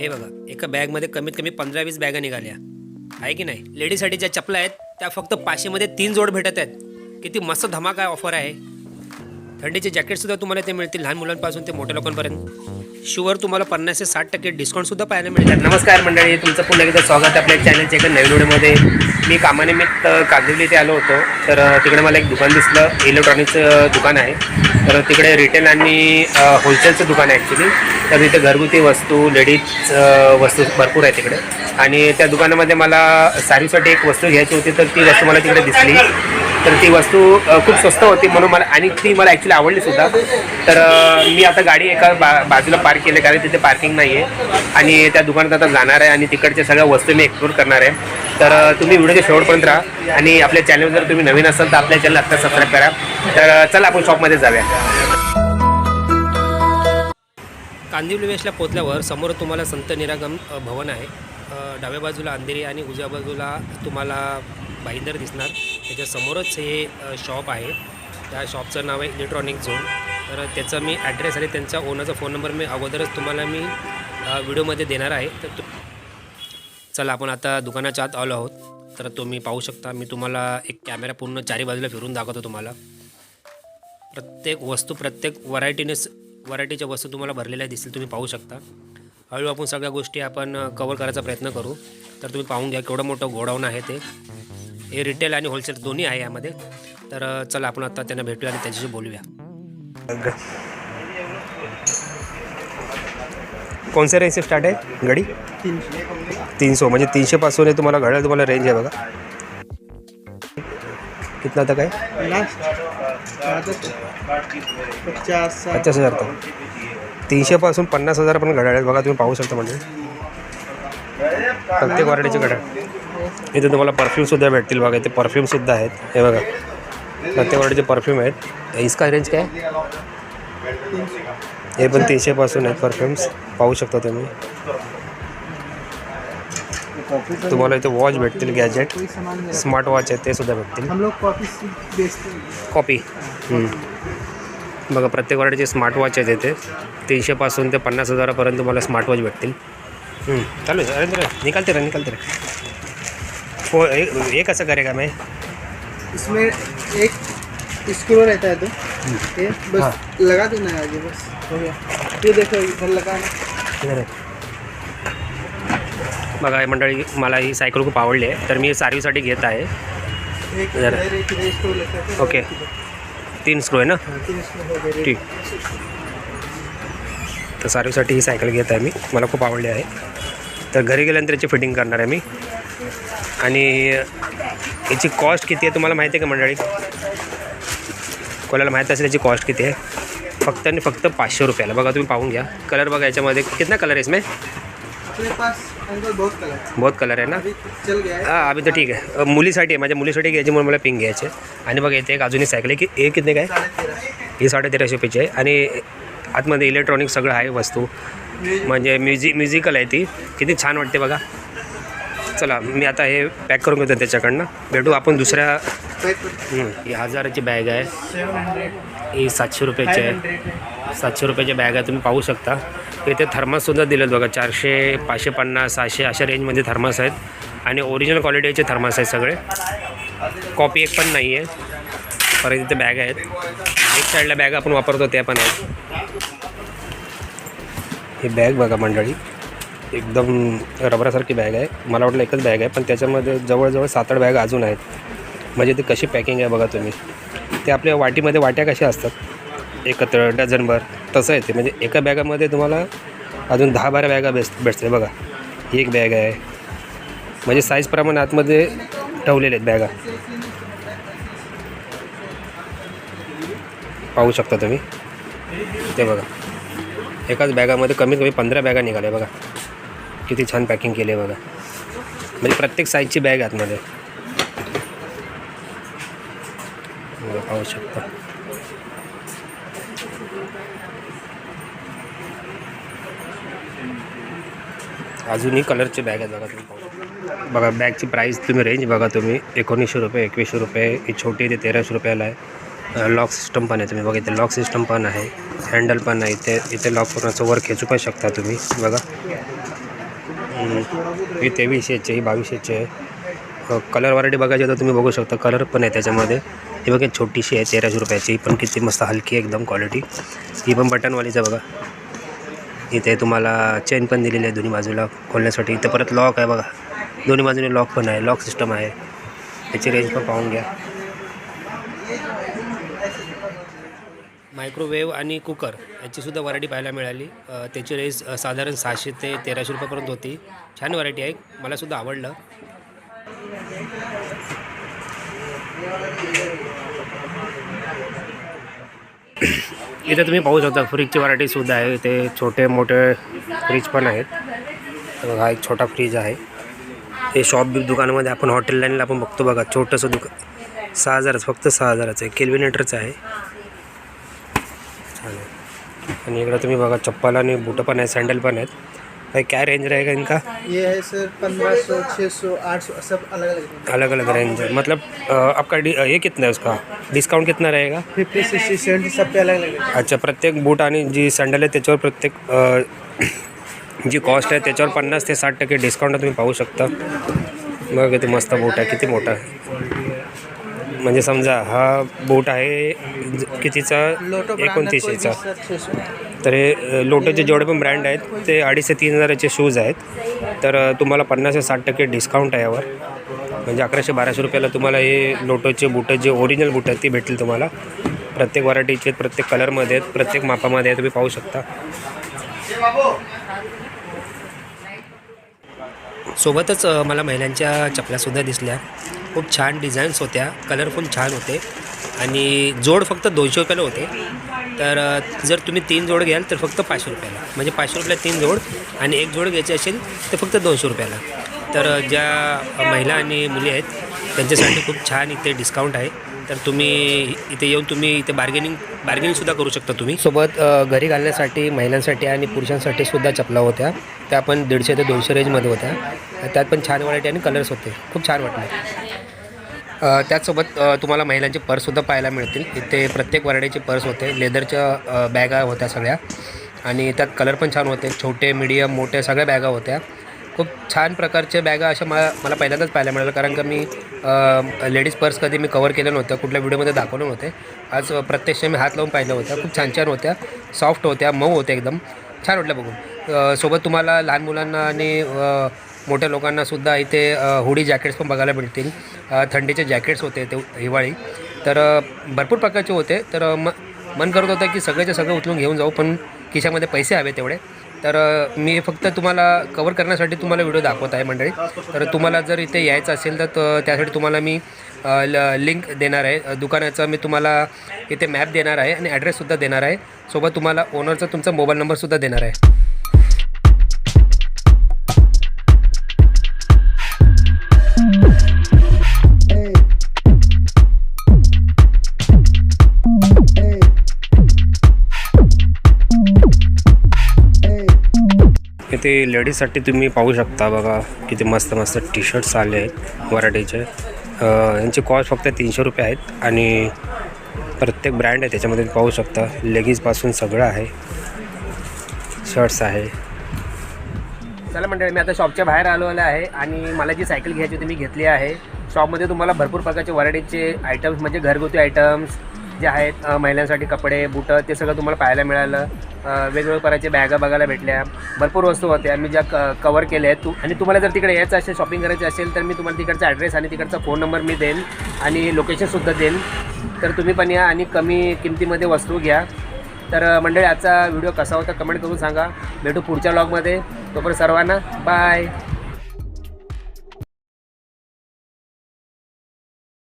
हे बघा एका बॅगमध्ये कमीत कमी पंधरा वीस बॅगा निघाल्या. आहे की नाही? लेडीजसाठी ज्या चपला आहेत त्या फक्त पाचशेमध्ये तीन जोड भेटत आहेत. किती मस्त धमाका ऑफर आहे. थंडीचे जॅकेटसुद्धा तुम्हाला ते मिळतील लहान मुलांपासून ते मोठ्या लोकांपर्यंत. शिवर तुम्हाला पन्नास ते साठ टक्के डिस्काउंटसुद्धा पाहायला मिळतात. नमस्कार मंडळी तुमचं पुन्हा एकदा स्वागत आहे आपल्या चॅनलच्या एका नवीन व्हिडिओमध्ये. मी कामानिमित्त कागदिवली इथे आलो होतो. तर तिकडे मला एक दुकान दिसलं. इलेक्ट्रॉनिक्सचं दुकान आहे. तर तिकडे रिटेल आणि होलसेलचं दुकान आहे ॲक्च्युली तर तिथे घरगुती वस्तू लेडीज वस्तू भरपूर आहे तिकडे. आणि त्या दुकानामध्ये मला सारीसाठी एक वस्तू घ्यायची होती तर ती वस्तू मला तिकडे दिसली. तर ती वस्तू खूप स्वस्त होती म्हणून मला आणि ती मला ॲक्च्युली आवडली सुद्धा. तर मी आता गाडी एका बा बाजूला पार्क केली कारण तिथे पार्किंग नाही आहे आणि त्या दुकानात आता जाणार आहे आणि तिकडच्या सगळ्या वस्तू मी एक्सप्लोर करणार आहे. तर तुम्ही व्हिडिओच्या शेवटपर्यंत राहा. आणि आपल्या चॅनल जर तुम्ही नवीन असाल तर आपल्या चॅनल आत्ता सबस्क्राईब करा. तर चला आपण शॉपमध्ये जाऊया. कांदिवली वेशला पोचल्यावर समोर तुम्हाला संत निरागम भवन आहे. डाव्या बाजूला अंधेरी आणि उजव्या बाजूला तुम्हाला भाईंदर दिसणार. त्याच्या समोरच हे शॉप आहे. त्या शॉपचं नाव आहे इलेक्ट्रॉनिक झोन तर त्याचा मी ॲड्रेस आणि त्यांचा ओनरचा फोन नंबर मी अगोदरच तुम्हाला मी व्हिडिओमध्ये देणार आहे. तर तु चला आपण आता दुकानाच्या आत आलो आहोत. तर तुम्ही पाहू शकता मी तुम्हाला एक कॅमेरा पूर्ण चारी बाजूला फिरून दाखवतो तुम्हाला. प्रत्येक वस्तू प्रत्येक व्हरायटीने व्हरायटीच्या वस्तू तुम्हाला भरलेल्या दिसतील तुम्ही पाहू शकता. हळूहळू आपण सगळ्या गोष्टी आपण कवर करायचा प्रयत्न करू. तर तुम्ही पाहून घ्या केवढं मोठं गोडाऊन आहे ते. हे रिटेल आणि होलसेल दोन्ही आहे यामध्ये. तर चला आपण आता त्यांना भेटूया आणि त्यांच्याशी बोलूया. कोणत्या रेंज से स्टार्ट आहे घडी? तीनशे. म्हणजे तीनशेपासून आहे तुम्हाला घड्याळ तुम्हाला रेंज आहे बघा. कितना तक आहे? लास्ट पचास साठ. पचास हजार तक. तीनशेपासून पन्नास हजार पण घड्याळ आहेत. बघा तुम्ही पाहू शकता म्हणजे. प्रत्येक व्हरायटीचे घड्याळ इथे तुम्हाला परफ्यूमसुद्धा भेटतील बघा इथे परफ्यूमसुद्धा आहेत. हे बघा. प्रत्येक व्हरायटीचे परफ्यूम आहेत. इसका रेंज काय? हे पण तीनशेपासून आहेत परफ्यूम्स पाहू शकता तुम्ही. तुम्हाला इथे वॉच भेटतील गॅजेट स्मार्ट वॉच आहेत ते सुद्धा भेटतील. हम लोग कॉफी बेचते हैं। कॉपी बघा प्रत्येक व्हरायटीचे स्मार्ट वॉच आहेत इथे. तीनशेपासून ते पन्नास हजारापर्यंत तुम्हाला स्मार्ट वॉच भेटतील. चालू आहे अरे रे निकालते रहे निकालते रहे हो एक एक असं करेगा मैं इसमें एक स्क्रू रहता है तो ये बस लगा देना है आगे बस हो गया। ये देखो इधर लगा इधर आहे. बघा हे मंडळी मला ही सायकल खूप आवडली आहे. तर मी सर्व्हिससाठी घेत आहे. हैं। ओके. तीन स्क्रू आहे ना? हाँ, हो ठीक. तर सर्व्हिससाठी ही सायकल घेत आहे मी. मला खूप आवडली आहे. तर घरी गेल्यानंतर याची फिटिंग करणार आहे मी. आणि याची कॉस्ट किती आहे तुम्हाला माहिती आहे का मंडळी? कोणाला माहीत असेल याची कॉस्ट किती आहे? फक्त आणि फक्त पाचशे रुपयाला. बघा तुम्ही पाहून घ्या. कलर बघा याच्यामध्ये कितना कलर आहे इसमें? बहुत कलर बहुत कलर आहे ना? है। अभि तर ठीक आहे मुलीसाठी आहे. माझ्या मुलीसाठी घ्यायची म्हणून मला पिंक घ्यायचे आणि बघा इथे एक अजूनही सायकल आहे की हे किती काय ही साडे तेराशे रुपयाची आहे. आणि आतमध्ये इलेक्ट्रॉनिक सगळं आहे वस्तू. म्हणजे म्युझिक म्युझिकल आहे ती. किती छान वाटते बघा. चला मी आता हे पॅक करून घेतो त्याच्याकडनं. भेटू आपण दुसऱ्या ही हजाराची बॅग आहे. ही सातशे रुपयाची आहे. सातशे रुपयाची बॅग आहे तुम्ही पाहू शकता. इथे थर्माससुद्धा दिलेत बघा चारशे पाचशे पन्नास सहाशे अशा रेंजमध्ये थर्मास आहेत. आणि ओरिजिनल क्वालिटीचे थर्मास आहेत सगळे. कॉपी एक पण नाही आहे परत इथे बॅग आहेत. एक साईडला बॅग आपण वापरतो त्या पण आहेत. ही बॅग बघा मंडळी. एकदम रबरासारखी बॅग आहे. मला वाटलं एकच बॅग आहे पण त्याच्यामध्ये जवळजवळ सात आठ बॅग अजून आहेत. म्हणजे ते कशी पॅकिंग आहे बघा तुम्ही. ते आपल्या वाटीमध्ये वाट्या कशा असतात? एकत्र डझनभर तसं आहे ते. म्हणजे एका बॅगामध्ये तुम्हाला अजून दहा बारा बॅगा भेट भेटते बघा. ही एक बॅग आहे. म्हणजे साईजप्रमाणे आतमध्ये ठेवलेले आहेत बॅगा. पाहू शकता तुम्ही. ते बघा. एकाच बॅगामध्ये कमीत कमी पंधरा बॅगा निघाल्या बघा. किती छान पॅकिंग केली आहे बघा. म्हणजे प्रत्येक साईजची बॅग आतमध्ये. पाहू शकता. अजूनही कलरचे बॅग आहेत बघा तुम्ही. पाहू बघा बॅगची प्राईस तुम्ही रेंज बघा तुम्ही. एकोणीसशे रुपये एकवीसशे रुपये ही छोटी ते तेराशे रुपयाला आहे. लॉक सिस्टम पण आहे तुम्ही बघा इथे लॉक सिस्टम पण आहे. हँडल पण आहे. इथे इथे लॉक करून असं वर खेचू पण शकता तुम्ही. बघा. ही तेवीस एचे ही बावीसशेची आहे. कलर व्हरायटी बघायची तर तुम्ही बघू शकता. कलर पण आहे त्याच्यामध्ये. ही बघा छोटीशी आहे तेराशे रुपयाची. ही पण किती मस्त हलकी आहे एकदम क्वालिटी ही पण बटनवालीच आहे बघा. इथे तुम्हाला चेन पण दिलेली आहे दोन्ही बाजूला खोलण्यासाठी. इथे परत लॉक आहे बघा. दोन्ही बाजूने लॉक पण आहे. लॉक सिस्टम आहे. त्याची रेंज पण पाहून घ्या. मायक्रोवेव्ह आणि कुकर याचीसुद्धा व्हरायटी पाहायला मिळाली. त्याची रेस साधारण सहाशे ते तेराशे रुपयापर्यंत होती. छान व्हरायटी आहे. मलासुद्धा आवडलं. इथे तुम्ही पाहू शकता फ्रीजची व्हरायटीसुद्धा आहे. इथे छोटे मोठे फ्रीज पण आहेत. हा एक छोटा फ्रीज आहे. हे शॉप बिप दुकानामध्ये आपण हॉटेल लाईनला आपण बघतो बघा. छोटंसं दुकान. सहा हजारच फक्त सहा हजाराचं आहे. केल्विनेटरचं आहे. छान आहे आणि इकडं तुम्ही बघा चप्पल आणि बुटं पण आहेत सँडल पण आहेत भाई क्या रेंज रहेगा इनका? ये है सर पंद्रह सौ छः सौ आठ सौ सब अलग अलग अलग अलग रेंज है। मतलब आपका ये कितना है उसका? डिस्काउंट कितना रहेगा? फिफ्टी सिक्सटी सेवेंटी सब पे अलग अलग अच्छा प्रत्येक बूट आणि जी सँडल आहे त्याच्यावर प्रत्येक जी कॉस्ट आहे त्याच्यावर पन्नास ते साठ टक्के डिस्काउंट तुम्ही पाहू शकता। बघा किती मस्त बूट आहे किती मोठा आहे म्हणजे समजा हा बूट आहे कितीचा एकोणतीसशेचा तर हे लोटोचे जेवढे पण ब्रँड आहेत ते अडीच ते तीन हजाराचे शूज आहेत. तर तुम्हाला पन्नास ते साठ टक्के डिस्काउंट आहे यावर. म्हणजे अकराशे बाराशे रुपयाला तुम्हाला हे लोटोचे बुटं जे ओरिजिनल बुट आहेत ती भेटतील तुम्हाला. प्रत्येक व्हरायटीचे आहेत प्रत्येक कलरमध्ये आहेत प्रत्येक मापामध्ये आहे तुम्ही पाहू शकता. सोबतच मला महिलांच्या चपल्यासुद्धा दिसल्या. खूप छान डिझाईन्स होत्या कलरफुल छान होते आणि जोड फक्त दोनशे रुपयाला होते. तर जर तुम्ही तीन जोड घ्याल तर फक्त पाचशे रुपयाला. म्हणजे पाचशे रुपयाला तीन जोड आणि एक जोड घ्यायची असेल तर फक्त दोनशे रुपयाला. तर ज्या महिला आणि मुली आहेत त्यांच्यासाठी खूप छान इथे डिस्काउंट आहे. तर तुम्ही इथे येऊन तुम्ही इथे बार्गेनिंग बार्गेनिंगसुद्धा करू शकता तुम्ही. सोबत घरी घालण्यासाठी महिलांसाठी आणि पुरुषांसाठी सुद्धा चपला होत्या. त्या पण दीडशे ते दोनशे रेंजमध्ये होत्या. त्यात पण छान व्हरायटी आणि कलर्स होते. खूप छान वाटले. त्याचसोबत तुम्हाला महिलांचे पर्ससुद्धा पाहायला मिळतील. इथे प्रत्येक व्हरायटीचे पर्स होते. लेदरच्या बॅगा होत्या सगळ्या. आणि त्यात कलर पण छान होते. छोटे मीडियम मोठे सगळ्या बॅगा होत्या. खूप छान प्रकारच्या बॅगा अशा मला मला पहिल्यांदाच पाहायला मिळालं कारण का मी लेडीज पर्स कधी मी कवर केलं नव्हतं. कुठल्या व्हिडिओमध्ये दाखवलं नव्हते. आज प्रत्यक्ष मी हात लावून पाहिलं होत्या खूप छान छान होत्या. सॉफ्ट होत्या. मऊ होत्या एकदम. छान वाटलं बघून. सोबत तुम्हाला लहान मुलांना आणि मोठ्या लोकांनासुद्धा इथे हुडी जॅकेट्स पण बघायला मिळतील. थंडीचे जॅकेट्स होते ते हिवाळी. तर भरपूर प्रकारचे होते. तर म मन करत होतं की सगळेचे सगळं उचलून घेऊन जाऊ पण खिशामध्ये पैसे हवे तेवढे. तर मी फक्त तुम्हाला कवर करण्यासाठी तुम्हाला व्हिडिओ दाखवत आहे मंडळी. तर तुम्हाला जर इथे यायचं असेल तर त्यासाठी तुम्हाला मी ल लिंक देणार आहे. दुकानाचं दुकानाचा मी तुम्हाला इथे मॅप देणार आहे आणि ॲड्रेससुद्धा देणार आहे. सोबत तुम्हाला ओनरचा तुमचा मोबाईल नंबरसुद्धा देणार आहे. इथे लेडीजसाठी तुम्ही पाहू शकता बघा किती मस्त मस्त टी शर्ट्स आले आहेत वराठीचे. यांची कॉस्ट फक्त तीनशे रुपये आहेत आणि प्रत्येक ब्रँड आहे त्याच्यामध्ये पाहू शकता. लेगीजपासून सगळं आहे. शर्ट्स आहे. चला मंडळी मी आता शॉपच्या बाहेर आलेलो आहे आणि मला जी सायकल घ्यायची होती मी घेतली आहे. शॉपमध्ये तुम्हाला भरपूर प्रकारचे व्हरायटीचे आयटम्स म्हणजे घरगुती आयटम्स जे आहेत महिलांसाठी कपडे बुटं ते सगळं तुम्हाला पाहायला मिळालं. वेगवेगळ्या प्रकारचे बॅगा बघायला भेटल्या. भरपूर वस्तू होत्या. मी ज्या क कवर केल्या आहेत तू आणि तुम्हाला जर तिकडे यायचं असेल शॉपिंग करायची असेल तर मी तुम्हाला तिकडचा ॲड्रेस आणि तिकडचा फोन नंबर मी देईन आणि लोकेशनसुद्धा देईन. तर तुम्ही पण या आणि कमी किमतीमध्ये वस्तू घ्या. तर मंडळी आजचा व्हिडिओ कसा होता कमेंट करून सांगा. भेटू पुढच्या ब्लॉगमध्ये तोपर्यंत सर्वांना बाय